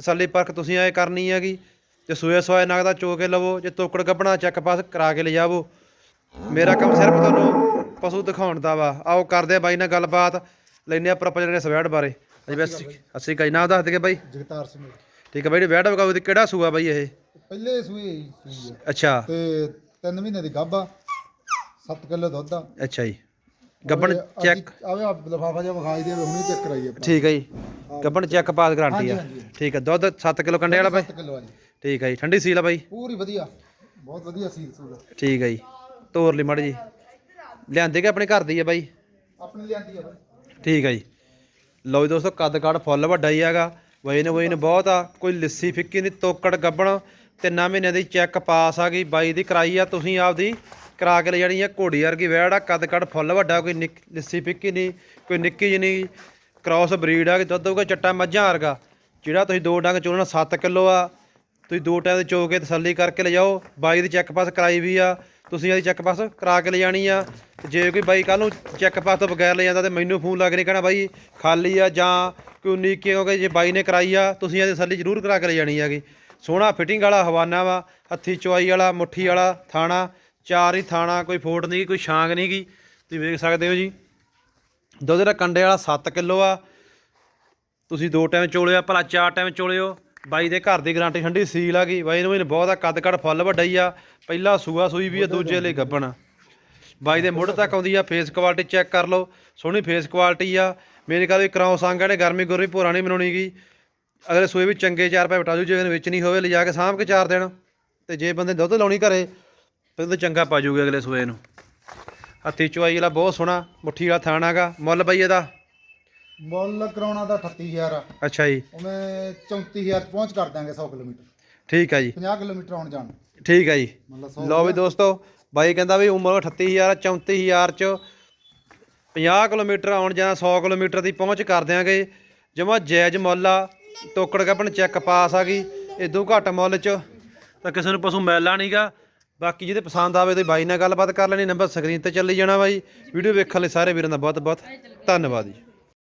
ਤਸੱਲੀ ਪਰਖ ਤੁਸੀਂ ਐ ਕਰਨੀ ਹੈਗੀ। ਜੇ ਸੂਏ ਸਵਾਏ ਨਗ ਦਾ ਚੋ ਕੇ ਲਵੋ ਜੇ ਤੋਕੜ ਗੱਬਣਾ ਚੱਕ ਪਾਸ ਕਰਾ ਕੇ ਲਿਜਾਵੋ। ਮੇਰਾ ਕੰਮ ਸਿਰਫ ਤੁਹਾਨੂੰ ਪਸ਼ੂ ਦਿਖਾਉਣ ਦਾ ਵਾ। ਆਓ ਕਰਦੇ ਆ ਬਾਈ ਨਾਲ ਗੱਲਬਾਤ। ਲੈਨੇ ਆ ਪ੍ਰੋਪਰ ਨੇ ਸਵੈੜ ਬਾਰੇ। ਅਜੀ ਬਸ ਅਸੀਂ ਕਈ ਨਾਮ ਦੱਸ ਦਈਏ ਬਾਈ। ਜਗਤਾਰ ਸਿੰਘ ਠੀਕ ਹੈ ਬਾਈ ਵੈੜ ਵਗਾਉ ਦੀ ਕਿਹੜਾ ਸੂਆ ਬਾਈ ਇਹ? ਪਹਿਲੇ ਸੂਏ ਆ। ਅੱਛਾ। ਤੇ 3 ਮਹੀਨੇ ਦੀ ਗੱਭਾ 7 ਕਿਲੋ ਦੁੱਧ ਆ। ਅੱਛਾ ਜੀ। ਗੱਬਣ ਚੈੱਕ ਆਵੇ ਲਫਾਫਾ ਜਿਹਾ ਵਿਖਾਈ ਦੇ ਹੁਣੇ ਚੈੱਕ ਕਰਾਈ ਆਪਾਂ। ਠੀਕ ਹੈ ਜੀ। ਗੱਬਣ ਚੈੱਕ ਪਾਸ ਗਾਰੰਟੀ ਆ। ਹਾਂਜੀ, ਹਾਂਜੀ। ਠੀਕ ਹੈ ਦੁੱਧ 7 ਕਿਲੋ ਕੰਡੇ ਵਾਲਾ ਬਾਈ? 7 ਕਿਲੋ ਆ ਜੀ। ਠੀਕ ਹੈ ਜੀ ਠੰਡੀ ਸੀਲ ਆ ਬਾਈ? ਪੂਰੀ ਵਧੀਆ ਬਹੁਤ ਵਧੀਆ ਸੀਲ ਸੂਲ ਠੀਕ ਹੈ ਜੀ ਤੋਰ ਲਈ ਮੜ ਜੀ। ਲਿਆਂਦੇ ਕਿ ਆਪਣੇ ਘਰ ਦੀ ਆ ਬਾਈ? ਆਪਣੀ ਲਿਆਂਦੀ ਆ ਬਾਈ। ਠੀਕ ਹੈ ਜੀ। ਲਓ ਜੀ ਦੋਸਤੋ ਕੱਦ ਕਾੜ ਫੁੱਲ ਵੱਡਾ ਹੀ ਹੈਗਾ ਵਜਨ ਵਜਨ ਬਹੁਤ ਆ ਕੋਈ ਲਿੱਸੀ ਫਿੱਕੀ ਨਹੀਂ ਤੋਕੜ ਗੱਬਣ ਤਿੰਨਾਂ ਮਹੀਨਿਆਂ ਦੀ ਚੈੱਕ ਪਾਸ ਆ ਗਈ ਬਾਈ ਦੀ ਕਰਾਈ ਆ ਤੁਸੀਂ ਆਪਦੀ ਕਰਾ ਕੇ ਲੈ ਜਾਣੀ ਆ ਘੋੜੀ ਵਰਗੀ ਵੈੜ ਆ ਕੱਦ ਕਾੜ ਫੁੱਲ ਵੱਡਾ ਕੋਈ ਨਿੱਕ- ਲਿੱਸੀ ਫਿੱਕੀ ਨਹੀਂ ਕੋਈ ਨਿੱਕੀ ਜਿਹੀ ਨਹੀਂ ਕ੍ਰਾਸ ਬਰੀਡ ਆ ਕਿ ਦੁੱਧ ਹੋਊਗਾ ਚੱਟਾ ਮੱਝਾਂ ਵਰਗਾ। ਜਿਹੜਾ ਤੁਸੀਂ ਦੋ ਡੰਗ ਚੋਣਾ 7 ਕਿਲੋ ਆ, ਤੁਸੀਂ ਦੋ ਟਾਈਮ ਦੇ ਚੋ ਕੇ ਤਸੱਲੀ ਕਰਕੇ ਲਿਜਾਓ ਬਾਈ ਦੀ ਚੈੱਕ ਪਾਸ ਕਰਾਈ ਵੀ ਆ, ਤੁਸੀਂ ਇਹਦੀ ਚੈੱਕ ਪਾਸ ਕਰਾ ਕੇ ਲਿਜਾਣੀ ਆ। ਜੇ ਕੋਈ ਬਾਈ ਕੱਲ ਨੂੰ ਚੈੱਕ ਪਾਸ ਤੋਂ ਬਗੈਰ ਲੈ ਜਾਂਦਾ ਤੇ ਮੈਨੂੰ ਫੋਨ ਲੱਗ ਨਹੀਂ ਕਹਿਣਾ ਬਾਈ, ਖਾਲੀ ਆ ਜਾਂ ਕੋਈ ਉਨੀਕ ਕਿਉਂਕਿ ਜੇ ਬਾਈ ਨੇ ਕਰਾਈ ਆ, ਤੁਸੀਂ ਇਹਦੀ ਤਸੱਲੀ ਜ਼ਰੂਰ ਕਰਾ ਕੇ ਲੈ ਜਾਣੀ ਹੈਗੀ। ਸੋਹਣਾ ਫਿਟਿੰਗ ਵਾਲਾ ਹਵਾਨਾ ਵਾ, ਹੱਥੀ ਚੁਆਈ ਵਾਲਾ, ਮੁੱਠੀ ਵਾਲਾ ਥਾਣਾ, ਚਾਰ ਹੀ ਥਾਣਾ, ਕੋਈ ਫੋਟ ਨਹੀਂ, ਕੋਈ ਛਾਂਗ ਨਹੀਂ ਗੀ। ਤੁਸੀਂ ਵੇਖ ਸਕਦੇ ਹੋ ਜੀ। ਦੁੱਧ ਦਾ ਕੰਡੇ ਵਾਲਾ 7 ਕਿਲੋ ਆ। ਤੁਸੀਂ ਦੋ ਟਾਈਮ ਚੋਲਿਓ ਭਲਾ ਚਾਰ ਟਾਈਮ ਚੋਲਿਓ। ਬਾਈ ਦੇ ਘਰ ਦੀ ਗਾਰੰਟੀ ਠੰਡੀ ਸੀਲ ਆ ਗਈ। ਬਾਈ ਨੂੰ ਇਹਨੇ ਬਹੁਤ ਆ ਕੱਦ ਕੱਦ ਫੁੱਲ ਵੱਡਾ ਹੀ ਆ। ਪਹਿਲਾ ਸੂਆ ਸੂਈ ਵੀ ਆ ਦੂਜੇ ਲਈ ਗੱਬਣ। ਆ। ਬਾਈ ਦੇ ਮੁੱਢ ਤੱਕ ਆਉਂਦੀ ਆ ਫੇਸ ਕੁਆਲਿਟੀ ਚੈੱਕ ਕਰ ਲਓ। ਸੋਹਣੀ ਫੇਸ ਕੁਆਲਿਟੀ ਆ। ਮੇਰੇ ਘਰ ਵੀ ਕਰਾਉ ਸੰਗਾਂ ਨੇ ਗਰਮੀ ਗੁਰਮੀ ਭੋਰਾ ਨਹੀਂ ਬਣਾਉਣੀ ਗੀ। ਅਗਲੇ ਸੂਏ ਵੀ ਚੰਗੇ ਚਾਰ ਪੈ ਬਟਾਜੂ ਜੇ ਵਿੱਚ ਨਹੀਂ ਹੋਵੇ ਲਿਜਾ ਕੇ ਸਾਂਭ ਕੇ ਚਾਰ ਦੇਣ ਤੇ ਜੇ ਬੰਦੇ ਦੁੱਧ ਲਾਉਣੀ ਘਰੇ ਫਿਰ ਤਾਂ ਚੰਗਾ ਪਾ ਜੂਗੇ ਅਗਲੇ ਸੂਏ ਨੂੰ। ਹੱਥੀ ਚੁਆਈ ਵਾਲਾ ਬਹੁਤ ਸੋਹਣਾ ਮੁੱਠੀ ਵਾਲਾ ਥਾਣਾ ਮੁੱਲ ਬਾਈ ਇਹਦਾ? ਮੁੱਲ ਕਰਾਉਣਾ ਦਾ 38000 ਆ। ਅੱਛਾ ਜੀ। ਉਹਨੇ 34000 ਚ ਪਹੁੰਚ ਕਰ ਦਾਂਗੇ 100 ਕਿਲੋਮੀਟਰ। ਠੀਕ ਆ ਜੀ। 50 ਕਿਲੋਮੀਟਰ ਆਉਣ ਜਾਣ। ਠੀਕ ਆ ਜੀ। ਮਤਲਬ 100 ਲਓ ਵੀ ਦੋਸਤੋ ਬਾਈ ਕਹਿੰਦਾ ਵੀ ਉਮਰ 38000 34000 ਚ 50 ਕਿਲੋਮੀਟਰ ਆਉਣ ਜਾਣਾ 100 ਕਿਲੋਮੀਟਰ ਦੀ ਪਹੁੰਚ ਕਰ ਦਿਆਂਗੇ। ਜਮਾ ਜਾਇਜ਼ ਮੁੱਲ ਆ ਟੋਕੜ ਗੱਪਣ ਚੈੱਕ ਪਾਸ ਆ ਗਈ ਇਦੋਂ ਘੱਟ ਮੁੱਲ ਚ। ਤਾਂ ਕਿਸੇ ਨੂੰ ਪਸ਼ੂ ਮਿਲਣਾ ਨਹੀਂਗਾ ਬਾਕੀ ਜਿਹਦੇ ਪਸੰਦ ਆਵੇ ਤੇ ਬਾਈ ਨਾਲ ਗੱਲਬਾਤ ਕਰ ਲੈਣੀ, ਨੰਬਰ ਸਕਰੀਨ ਤੇ ਚੱਲੀ ਜਾਣਾ ਬਾਈ। ਵੀਡੀਓ ਵੇਖਣ ਲਈ ਸਾਰੇ ਵੀਰਾਂ ਦਾ ਬਹੁਤ ਬਹੁਤ ਧੰਨਵਾਦ ਜੀ।